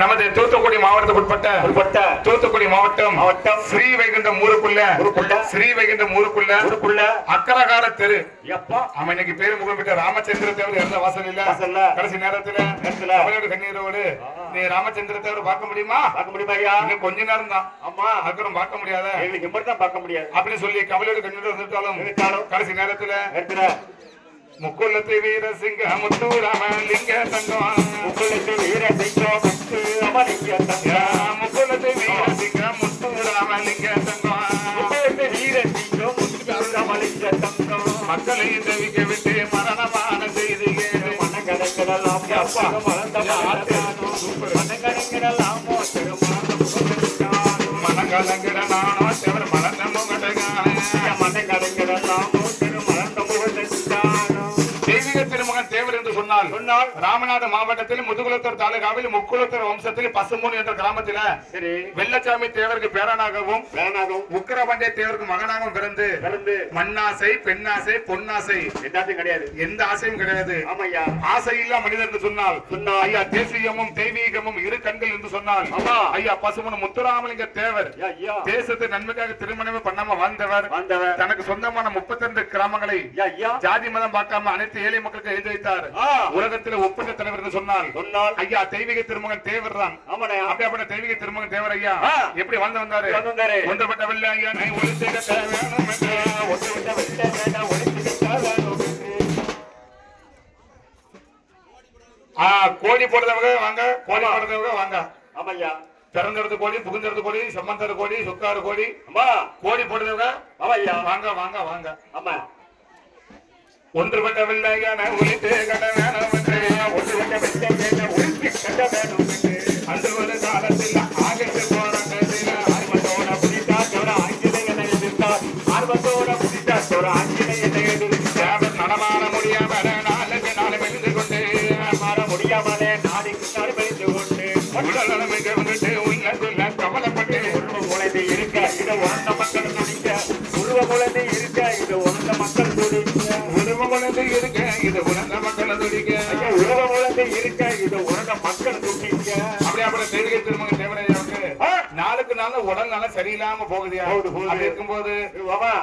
நமது தூத்துக்குடி மாவட்டத்துக்கு உட்பட்ட தூத்துக்குடி மாவட்டம் மாவட்டம் ஸ்ரீ வைகுண்டம் ஊருக்குள்ள ஊருக்குள்ள ஸ்ரீ வைகுண்டம் ஊருக்குள்ள ஊருக்குள்ள அக்கரகார தெரு. எப்பா? அவன் இன்னைக்கு பேரு முகம் பெற்ற ராமச்சந்திர தேவர் இருந்த வாசல் இல்ல. கடைசி நேரத்துல. அவளோட கண்ணீரோடு நீ ராமச்சந்திர தேவர் பார்க்க முடியுமா? பார்க்க முடியுமா ஐயா? இன்னும் கொஞ்ச நேரம் தான். ஆமா. அதுக்கப்புறம் பார்க்க முடியாத. எங்களுக்கு எப்படி தான் பார்க்க முடியாது. அப்படின்னு சொல்லி கவலையோட கண்ணீரோடு வந்துட்டாலும் கடைசி நேரத்துல முக்குள்ளத்து வீரசிங்க முத்து ராமலிங்க தங்கம். உங்களுக்கு மக்களை தவிக்க விட்டு மரணமான செய்தி கேட்டு மனங்கடங்கடலாம் அப்பா மன மலர்ந்தானோ மனங்கடங்கடலாமோ திருமணம் நானோ செவர் மலர்ந்த சொன்னால் ராமநாத மாவட்டத்தில் முதுகுலத்தூர் தாலுகாவில் முக்குளத்தூர் வம்சத்தில் பசும்பொன் என்ற கிராமத்தில் சரி. வெள்ளச்சாமி தேவருக்கு பேரனாகவும் உக்கரபாண்டிய தேவருக்கு மகனாகவும் பிறந்து பிறந்து. மண்ணாசை பெண்ணாசை பொன்னாசை எல்லாத்தையும் கிடையாது. எந்த ஆசையும் கிடையாது. ஆமையா. ஆசையில்லா மனிதர் என்று சொன்னால் சொன்னால். ஐயா தேசியமும் தெய்வீகமும் இரு கண்கள் என்று சொன்னால் ஆமா. ஐயா பசுமன் முத்துராமலிங்க தேவர் தேசத்து நன்மைக்காக திருமணமே பண்ணாம வாழ்ந்தவர். வந்தவர் தனக்கு சொந்தமான முப்பத்தி ரெண்டு கிராமங்களை ஐயா, ஐயா ஜாதி மதம் பார்க்காம அனைத்து ஏழை மக்களுக்கு எழுதி வைத்தார் ஆ, உலகத்தில் ஒப்பந்த தலைவர் என்று சொன்னால் சொன்னால். ஐயா தெய்வீக திருமகன் தேவர் தான் அப்படியாப்பட்ட தெய்வீக திருமகன் தேவர் ஐயா. எப்படி வாழ்ந்து வந்தாரு? வந்து வந்தாரு. ஒன்றுபட்ட வெள்ள ஐயா நான் வெள்ளை கோழி போடுறவங்க வாங்க கோழி போடுறவங்க வாங்க. ஆமாய்யா. பிறந்தெடுத்து கோழி புகுந்தெடுத்து கோழி சம்பந்தர் கோழி சுக்காறு கோழி. அம்மா. கோழி போடுறவங்க ஆமாய்யா வாங்க வாங்க வாங்க. ஆமா ஒன்றுபட்ட வெள்ள ஐயா நான் ஒளித்தே கட வேணும் என்று ஒட்டு விட்ட இதை உணர்ந்த மக்கள் துடிக்க உருவ குழந்தை இருக்க இது உணர்ந்த மக்கள் துடிக்க உருவ குழந்தை இருக்க இது உணர்ந்த மக்கள் துடிக்க ஐயா, உருவ குழந்தை இருக்க இது உணர்ந்த மக்கள் துடிக்க அப்படியே அப்புறம் தெய்வீக திருமண தேவரையாவுக்கு ஆ, நாளுக்கு நாள் உடல் நலம் சரியில்லாம போகுதியா? போகுது, இருக்கும்போது வாமா.